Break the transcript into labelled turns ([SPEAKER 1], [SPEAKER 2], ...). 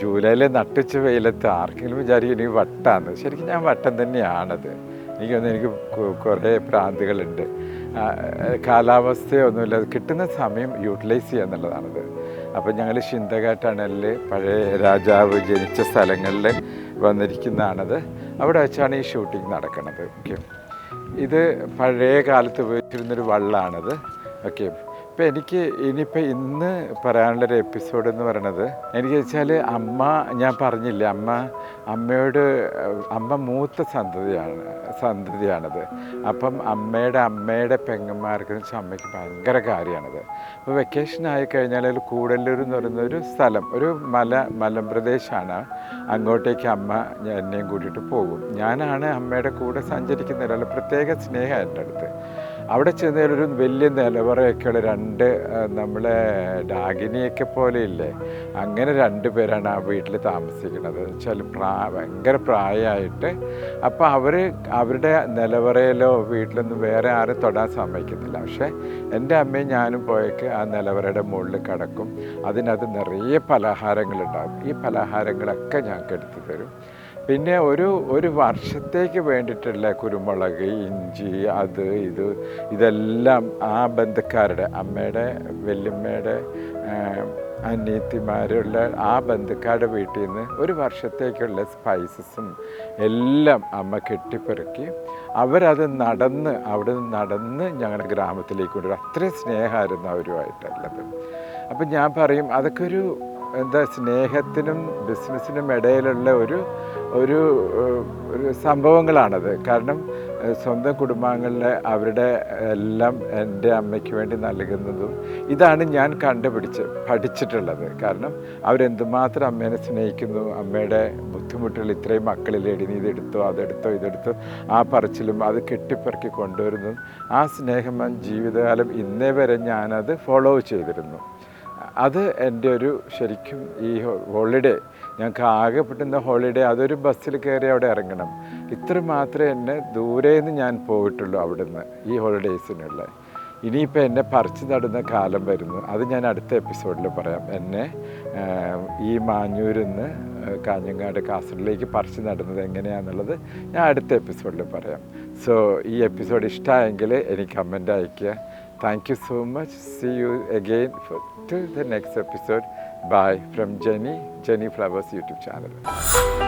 [SPEAKER 1] ജൂലൈയിൽ നട്ടിച്ച് വെയിലത്ത് ആർക്കെങ്കിലും വിചാരിക്കും എനിക്ക് വട്ടാന്ന്. ശരിക്കും ഞാൻ വട്ടം തന്നെയാണത്. എനിക്കൊന്നും എനിക്ക് കുറേ പ്രാന്തികളുണ്ട് കാലാവസ്ഥയൊന്നുമില്ല. കിട്ടുന്ന സമയം യൂട്ടിലൈസ് ചെയ്യുക എന്നുള്ളതാണത്. അപ്പം ഞങ്ങൾ ശിന്തക ടണലിൽ പഴയ രാജാവ് ജനിച്ച സ്ഥലങ്ങളിൽ വന്നിരിക്കുന്നതാണത്. അവിടെ വെച്ചാണ് ഈ ഷൂട്ടിംഗ് നടക്കുന്നത് ഓക്കെ. ഇത് പഴയ കാലത്ത് ഉപയോഗിച്ചിരുന്നൊരു വള്ളമാണത് ഓക്കെ. ഇപ്പം എനിക്ക് ഇനിയിപ്പോൾ ഇന്ന് പറയാനുള്ളൊരു എപ്പിസോഡ് എന്ന് പറയണത് എനിക്ക് വെച്ചാൽ അമ്മ ഞാൻ പറഞ്ഞില്ല. അമ്മ അമ്മയോട് അമ്മ മൂത്ത സന്തതിയാണ് സന്തതിയാണത്. അപ്പം അമ്മയുടെ അമ്മയുടെ പെങ്ങന്മാർക്ക് വെച്ചാൽ അമ്മയ്ക്ക് ഭയങ്കര കാര്യമാണത്. അപ്പോൾ വെക്കേഷൻ ആയി കഴിഞ്ഞാൽ അതിൽ കൂടല്ലൂർ എന്ന് പറയുന്ന ഒരു സ്ഥലം ഒരു മല മലമ്പ്രദേശമാണ് അങ്ങോട്ടേക്ക് അമ്മ എന്നെയും കൂട്ടിയിട്ട് പോകും. ഞാനാണ് അമ്മയുടെ കൂടെ സഞ്ചരിക്കുന്ന ഒരാൾ പ്രത്യേക സ്നേഹം എന്റെ അടുത്ത്. അവിടെ ചെന്നാൽ ഒരു വലിയ നിലവറയൊക്കെയുള്ള രണ്ട് നമ്മളെ ഡാഗിനിയൊക്കെ പോലെ ഇല്ലേ അങ്ങനെ രണ്ട് പേരാണ് ആ വീട്ടിൽ താമസിക്കുന്നത്. വെച്ചാൽ പ്രാ ഭയങ്കര പ്രായമായിട്ട്. അപ്പോൾ അവർ അവരുടെ നിലവറയിലോ വീട്ടിലൊന്നും വേറെ ആരും തൊടാൻ സമ്മതിക്കുന്നില്ല. പക്ഷേ എന്റെ അമ്മയും ഞാനും പോയേക്ക് ആ നിലവറയുടെ മുകളിൽ കിടക്കും. അതിനകത്ത് നിറയെ പലഹാരങ്ങളുണ്ടാകും. ഈ പലഹാരങ്ങളൊക്കെ ഞങ്ങൾക്ക് എടുത്തു തരും. പിന്നെ ഒരു ഒരു വർഷത്തേക്ക് വേണ്ടിയിട്ടുള്ള കുരുമുളക് ഇഞ്ചി അത് ഇത് ഇതെല്ലാം ആ ബന്ധുക്കാരുടെ അമ്മയുടെ വല്യമ്മയുടെ അനിയത്തിമാരുള്ള ആ ബന്ധുക്കാരുടെ വീട്ടിൽ നിന്ന് ഒരു വർഷത്തേക്കുള്ള സ്പൈസസും എല്ലാം അമ്മ കെട്ടിപ്പെറുക്കി അവരത് നടന്ന് അവിടെ നിന്ന് നടന്ന് ഞങ്ങളുടെ ഗ്രാമത്തിലേക്ക് കൊണ്ടുവരും. അത്രയും സ്നേഹമായിരുന്നു അവരുമായിട്ടുള്ളത് അപ്പം ഞാൻ പറയും അതൊക്കെ ഒരു എന്താ സ്നേഹത്തിനും ബിസിനസ്സിനും ഇടയിലുള്ള ഒരു ഒരു സംഭവങ്ങളാണത്. കാരണം സ്വന്തം കുടുംബാംഗങ്ങളിലെ അവരുടെ എല്ലാം എന്റെ അമ്മയ്ക്ക് വേണ്ടി നൽകുന്നതും ഇതാണ് ഞാൻ കണ്ടുപിടിച്ച് പഠിച്ചിട്ടുള്ളത്. കാരണം അവരെന്തുമാത്രം അമ്മേനെ സ്നേഹിക്കുന്നു അമ്മയുടെ ബുദ്ധിമുട്ടുകൾ ഇത്രയും മക്കളിലേടി നീ ഇതെടുത്തോ അതെടുത്തോ ഇതെടുത്തോ ആ പറച്ചിലും അത് കെട്ടിപ്പറക്കി കൊണ്ടുവരുന്നതും ആ സ്നേഹം ജീവിതകാലം ഇന്നേ വരെ ഞാനത് ഫോളോ ചെയ്തിരുന്നു. അത് എന്റെ ഒരു ശരിക്കും ഈ ഹോളിഡേ ഞങ്ങൾക്ക് ആകെ കിട്ടുന്ന ഹോളിഡേ അതൊരു ബസ്സിൽ കയറി അവിടെ ഇറങ്ങണം. ഇത്ര മാത്രമേ എന്നെ ദൂരെ നിന്ന് ഞാൻ പോയിട്ടുള്ളൂ അവിടുന്ന് ഈ ഹോളിഡേയ്സിനുള്ള ഇനിയിപ്പോൾ എന്നെ പറിച്ചു നടുന്ന കാലം വരുന്നു. അത് ഞാൻ അടുത്ത എപ്പിസോഡിൽ പറയാം. എന്നെ ഈ മാഞ്ഞൂരിൽ നിന്ന് കാഞ്ഞങ്ങാട് കാസർഗോഡിലേക്ക് പറിച്ചു നടുന്നത് എങ്ങനെയാണെന്നുള്ളത് ഞാൻ അടുത്ത എപ്പിസോഡിൽ പറയാം. സോ ഈ എപ്പിസോഡ് ഇഷ്ടമായെങ്കിൽ എനിക്ക് കമന്റ് അയയ്ക്കുക. Thank you so much. See you again for, till the next episode. Bye from Jenny, Jenny Flowers YouTube channel.